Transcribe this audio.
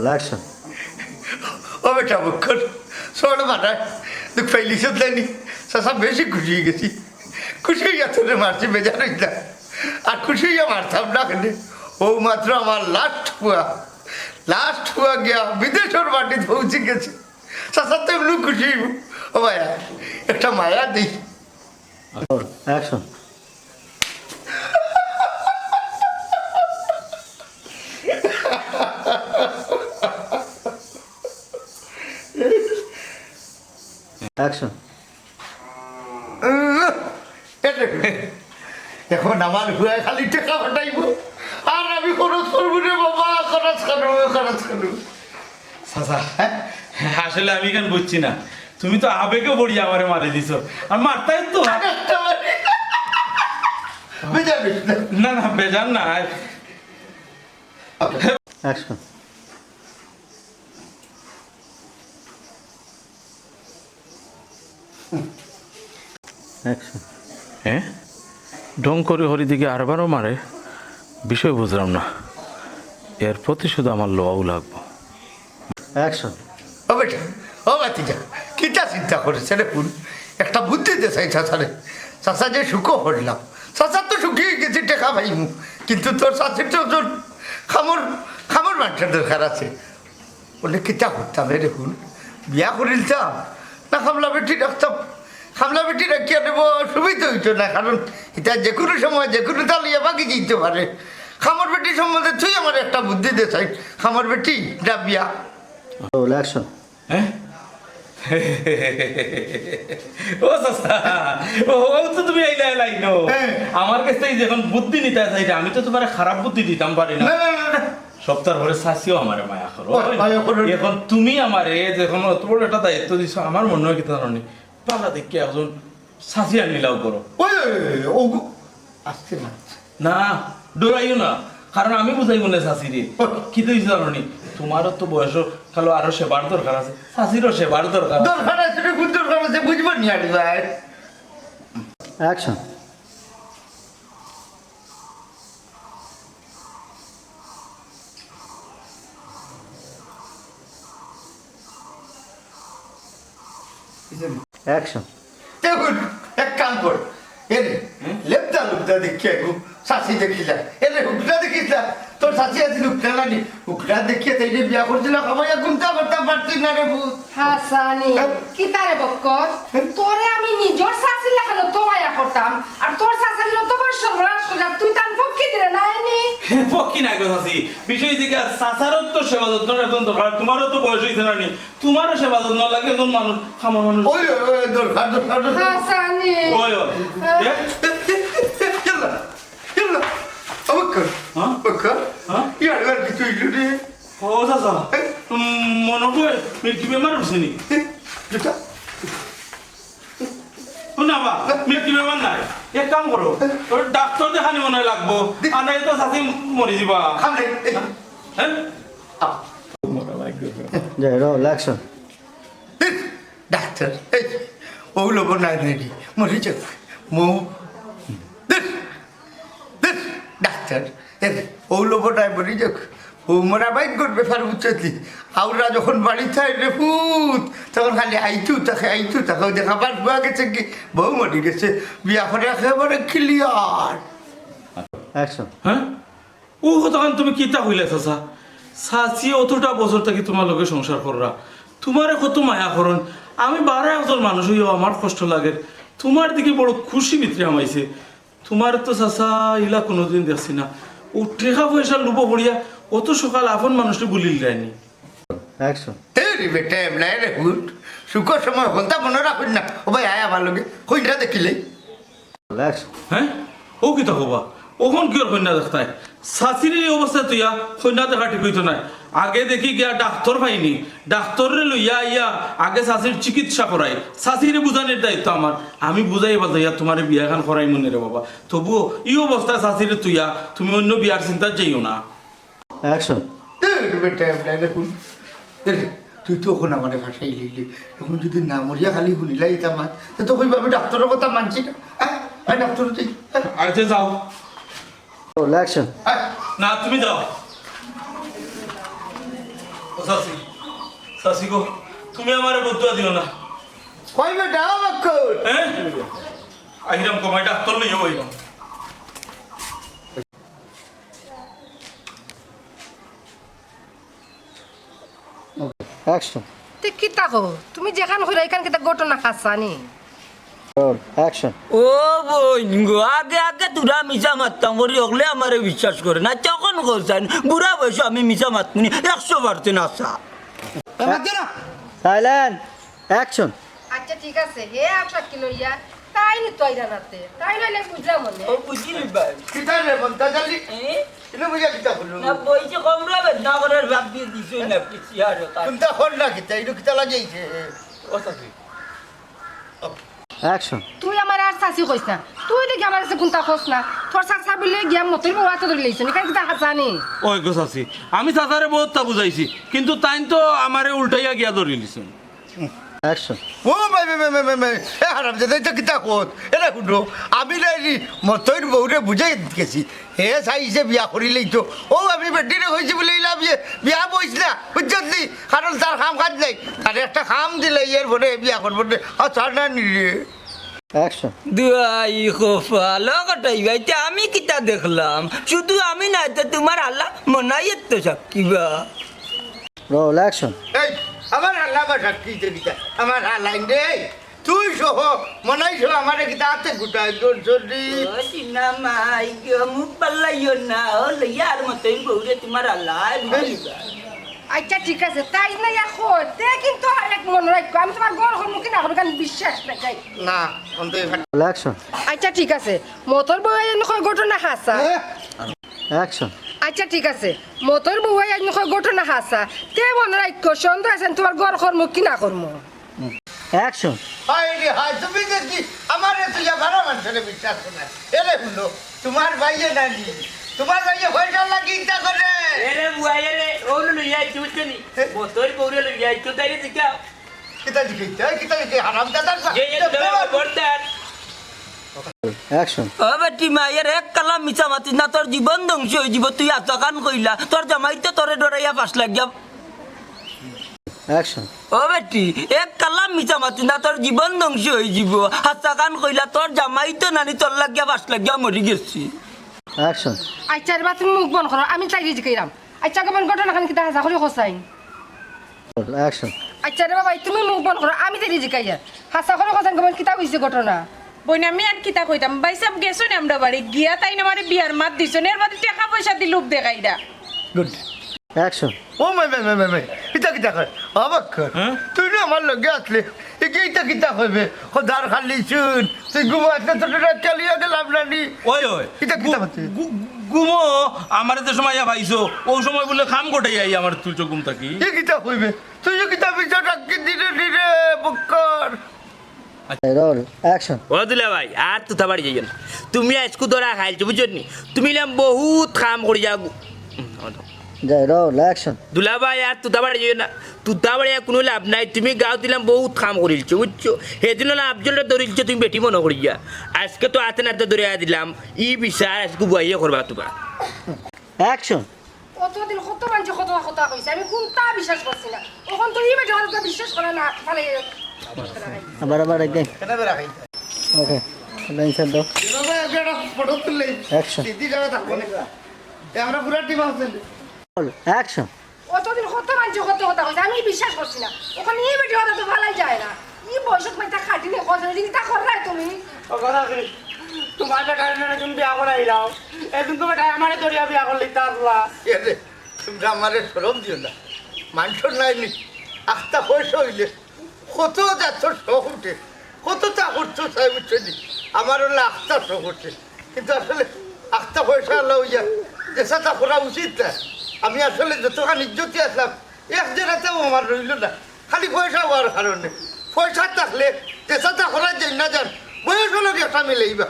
Roll action. ও বেটা মুখ্য শোন মারা তুই ফেলি শুধলেনি সাসা বেশি খুশি হয়ে গেছি খুশি হইয়া তোরে মারছি বেজার হইতা আর খুশি হইয়া মারতাম না কেনে ও মাত্র আমার লাস্ট হুয়া লাস্ট হুয়া গিয়া বিদেশের মাটি পৌঁছে গেছে সাসা তো এমনি খুশি হইব ও ভাইয়া একটা মায়া দিই Roll এখন আমার হুয়া খালি টাকা ফাটাইব। আর আমি খরচ করব রে বাবা খরচ করব খরচ করব হ্যাঁ আসলে আমি কেন বুঝছি না? তুমি তো আবেগে বড়ি আমারে মারি দিছো। আর মারতাই তো না না বেজান না Action. হ্যাঁ ডং করে হরিদিকে আরবারও মারে? বিষয় বুঝলাম না। এর প্রতিশোধ আমার লওয়াও লাগবো। Action. ও বেটা, ও কিটা চিন্তা করেছে রে ফুল? একটা বুদ্ধি দে চাই চাচারে চাচা যে সুখও হরলাম চাচার তো সুখী গেছে টেকা পাইমু। কিন্তু তোর চাষির তো তোর খামর খামর মানুষের দরকার আছে। বলে কিটা করতাম রে ফুল? বিয়া করিলতাম? না খামলা বেটি রাখতাম খামলা বেটি রাখিয়া দেবো সুবিধা হইতো না কারণ এটা যে কোনো সময় যে কোনো তালিয়া বাকি দিতে পারে। খামর বেটি সম্বন্ধে তুই আমার একটা বুদ্ধি দে চাই খামর বেটি এটা বিয়া Roll হ্যাঁ? ও তো তুমি হ্যাঁ। আমার কাছে এই যখন বুদ্ধি নিতে আমি তো তোমার খারাপ বুদ্ধি দিতাম পারি না। না না না না। সপ্তাহ ভরে শাসিও আমারে মায়া করো। এখন তুমি আমারে যখন অত বড় একটা দায়িত্ব দিছো আমার মনে হয় কি জানি পালা দেখি একজন শাসি আনিলাও করো। আসছে না। না ডরাইও না। কারণ আমি বুঝাইব না শাসিরে কি তো জানি তোমারও তো বয়স খালো আরও সেবার দরকার আছে। শাসিরও সেবার দরকার। দরকার আছে দরকার আছে বুঝব নি আড়ি Action. দেখুন এক কাম কর। এরে লেপটা লুকটা দেখিয়ে গু শাসি দেখিলা। এরে হুকটা দেখিলা। তোর শাশি আছে লুকটা নানি। হুকটা দেখিয়ে তাই যে বিয়া করছিল খামাইয়া ঘুমটা করতে পারছি না রে ভূত। হাসানি কি তারে বক্কর? তোরে আমি নিজর শাসি লাগানো তোমায় করতাম আর তোর যত বর্ষ হ্রাস করা তুই তার পক্ষে দিলে না এনে পক্ষী না কথাছি বিষয় থেকে সাসারও তো সেবা যত্ন এখন দরকার তোমারও তো বয়স হয়েছে না নি তোমারও সেবা যত্ন লাগে একজন মানুষ খামার মানুষ ওই ওই, ওই দরকার দরকার দরকার হাসানি ওই ওই এ, Yalla. Yalla. Ha, Bakın. Ha? Bakın. Ha? Yani ver bir tüylü diye. ও চাচা মনতো মিল্কি বেমাৰ হৈছে নি Lütfen. শুনাবা মিল্কি বেমাৰ নাই এক কাম করো তোর ডাক্তার দেখানি মনে লাগবো। আনাই তো সাথে মরে যাবা হ্যাঁ? যাই রো লাগছো ডাক্তার এই ও লোক না রেডি মরে যাক। মো ডাক্তার ও লোক নাই মরে যাক। ও মোরা বাইক করবে ফার বুঝছি আউরা যখন বাড়ি থাই রে ফুত তখন খালি আইতু তাকে আইতু তাকে দেখা পার বুয়া গেছে কি? বউ মরে গেছে বিয়া করে একেবারে ক্লিয়ার. হ্যাঁ? ও তখন তুমি কিতা হইলে চাচা? সাচি অতটা বছর থেকে তোমার লোকে সংসার কররা তোমারে কত মায়া করন আমি বারো একজন মানুষ হইও আমার কষ্ট লাগে। তোমার দিকে বড় খুশি ভিতরে আমাইছে তোমার তো চাচা ইলা কোনোদিন দেখছি না। ও টেকা পয়সা লুব পড়িয়া অত সকাল আপন মানুষটি বলিল যায়নি Action. তেরি বেটা এমলাই রে হুট। সুখর সময় হলতা মনে রাখুন না। ও ভাই আয়া ভালো গে কইটা দেখিলে. হ্যাঁ? ও কি হবা ওখন কিয়র কন্যা দেখতাই সাচির এই অবস্থা তুইয়া কন্যা দেখা ঠিক হইতো নাই। আগে দেখি গিয়া ডাক্তার পাইনি। ডাক্তারে লইয়া ইয়া আগে চাষির চিকিৎসা করাই চাষিরে বুঝানোর দায়িত্ব আমার আমি বুঝাই ইয়া তোমার বিয়া খান করাই মনে রে বাবা। তবুও এই অবস্থায় চাষিরে তুইয়া তুমি অন্য বিয়ার চিন্তা যাইও না। তেরি তুই তো ওখানে আমার ভাষাই লিলি এখন যদি না মরিয়া খালি শুনিলাই তা মান তো কইবা আমি ডাক্তারের কথা মানছি না। হ্যাঁ ডাক্তার যাই হ্যাঁ, আচ্ছা যাও। Action. হ্যাঁ। না তুমি যাও। সাসি সাসি গো তুমি আমার বদুয়া দিও না। কই বেটা বাক্কর হ্যাঁ? আহিরাম কমাই ডাক্তার লইয়া হইলাম অ্যাকশন তে কিতা কো তুমি যেখান হইরা এখান কিতা ঘটনা খাসানি রোল অ্যাকশন ও বোন গো আগে আগে তোরা মিশা মারতাম করি হলে আমারে বিশ্বাস করে না তখন করছেন বুড়া বয়স আমি মিশা মাতমুনি একশো পার্সেন্ট আসা সাইলেন্ট অ্যাকশন আচ্ছা ঠিক আছে হে আপনার কি লইয়া? তাই নি তো আইরা রাতে তাই লইলে বুঝলাম মনে। ও বুঝলি ভাই। কিতা রে বন্তা জালি ইনো বুঝা কিতা হলো না বইছে কম রাবে ভাব দিয়ে দিছো না পিছি আর কোনটা হল না কিতা ইনো কিতা লাগাইছে অ্যাকশন তুই আমার আর চাচি কইস না। তুই দেখি আমার কাছে কোনটা খোঁজ না। তোর চাচা বলে গিয়া মতই বাবা তো ধরে লইছ এখান কিতা খাসানি ওই গো সাসি আমি চাচারে বহুত তা বুঝাইছি কিন্তু তাই তো আমারে উল্টাইয়া গিয়া ধরি লিছেন অ্যাকশন ও ভাই ভাই ভাই ভাই ভাই এ হারাম দাদা এটা কিতা কোত এরা শুনো আমি নাই মতইর বউরে বুঝাই গেছি হে চাইছে বিয়া করিলেই তো ও আমি বেটিরে হয়েছি বলে ইলা বিয়ে বিয়া বইস না বুঝছত নি কারণ তার কাম কাজ নাই তার একটা কাম দিলে ইয়ের ভরে বিয়া করব রে আর ছাড় না নিলে অ্যাকশন দুয়াই খোফালো কটাই ভাইতে আমি কিতা দেখলাম শুধু আমি না তো তোমার আল্লাহ মনাই তো রোল অ্যাকশন এই আমার আল্লাহ বা সাক্ষী দিতা আমার আল্লাহ রে। তুই সহ মনাইছ আমার কিতা হাতে গুটাই তোর যদি মাই মুখ পাল্লাইও না ও লইয়ার মতন বউরে তোমার আল্লাহ আচ্ছা ঠিক আছে তাই না ইয়া কই তে কিন্তু আরেক মনে রাখব আমি তোমার গড় হল মুখে না কারণ বিশ্বাস না যাই। না অ্যাকশন আচ্ছা ঠিক আছে। মতর নকয় ঘটনা হাসা অ্যাকশন আচ্ছা ঠিক আছে মতর বউয়াই নকয় ঘটনা হাসা তে মনে রাখো সন্দেহ আছে তোমার গড় কর্ম কি না কর্ম অ্যাকশন হায় রে হায় তুমি দেখি আমার তুই ভালো মানুষের বিশ্বাস করে এরে শুনো তোমার ভাইয়ে নানি তোমার ভাইয়ে পয়সা লাগি ইচ্ছা করে এরে বুয়াই রে ওলো লইয়া চুতনি বোতল বউরে লইয়া তো তাইরে দিকা কিতা দিকে কিতা দিকে হারাম দাদার যে এ ধরে বর্দার অ্যাকশন ও বেটি মায়ের এক কালা মিছা মাতি না তোর জীবন ধ্বংস হয়ে যাব তুই আতকান কইলা তোর জামাইতে তোরে ডরাইয়া পাস লাগিয়া অ্যাকশন ও বেটি এক কালা মিছা মাতি না তোর জীবন ধ্বংস হয়ে যাব হাতাকান কইলা তোর জামাইতে নানি তোর লাগিয়া পাস লাগিয়া মরি গেছি অ্যাকশন আচ্ছা এবার তুমি মুখ বন্ধ করো আমি তাই রিজি কইরাম আচ্ছা কেমন ঘটনা খান কিতা হাসা করে অ্যাকশন আচ্ছা রে বাবা তুমি মুখ বন্ধ করো আমি তাই রিজি কাইয়া হাসা করে হোসাইন কেমন কিতা কইছে ঘটনা বইনা আমি আর কিতা কইতাম? ভাই সাহেব গেছো না আমরা বাড়ি? গিয়া তাই না আমারে বিয়ার মাত দিছো এর মধ্যে টাকা পয়সা দি লোক দেখাইরা গুড অ্যাকশন ও মাই মাই মাই মাই কিতা কিতা কর অবাক কর। তুই না আমার লগে আসলে কিতা কইবে? খোদার খালি শুন তুই ঘুমাতে তো চালিয়ে গেলাম নানি ওই ওই। কিতা কিতা? গুমো আমার যে সময় ইয়া পাইছো ও সময় বলে খাম গোটাই আই আমার তুলছো ঘুম থাকি এ কিতা কইবে? তুই যে কিতা বিচার রাখি দিনে দিনে বক্কর ও দুলা ভাই আর তুতা বাড়ি যাইও না। তুমি আজকু ধরা খাইছো বুঝছ নি তুমি বহুত কাম করি যাও। অ্যাকশন দুলা ভাই আর তুতা বাড়ি যাইও না। তুতা বাড়ি কোনো লাভ নাই তুমি গাঁও দিলাম বহুত কাম করিলছো বুঝছ? সেদিন না আফজলটা ধরিলছো তুমি বেটি মনে করি যা। আজকে তো হাতে নাতে ধরে দিলাম ই বিচার আজকে বুয়াইয়ে করবা তোমার অ্যাকশন কতদিন কত মানুষ কত কথা কইছে? আমি কোনটা বিশ্বাস করছি না? ওখান তো ই বেটা বিশ্বাস করে না ফলে আবার আবার একদিন ওকে লাইন সেট দাও। অ্যাকশন আমরা পুরা টিম অ্যাকশন কত কথা কইছে আমি বিশ্বাস করছি না। ওখানে বেটা তো ভালাই যায় না। ই বয়সত মাইতা খাটি নিয়ে কথা যদি তা করাই তুমি। তোমার না তুমি বিয়া করাইলাও এখন তো বেটা আমারে দরিয়া বিয়া করলি তারলা এরে তোমরা আমারে সরম দিও না। মানুষের নাই নি। আখটা পয়সা হইলে। কত যাচ্ছ উঠে, কত চা করছ সাহেব উঠছে আমার হলে শখ উঠছে কিন্তু আসলে আখটা পয়সা হলো ইয়া যেসা চা করা উচিত না। আমি আসলে যতখানি ইজ্জতি আসলাম, এক জেলাতেও আমার রইল না। খালি পয়সা হওয়ার কারণে। পয়সা থাকলে যেসা চা করার না যান, বয়স হলো একটা মিলেইবা।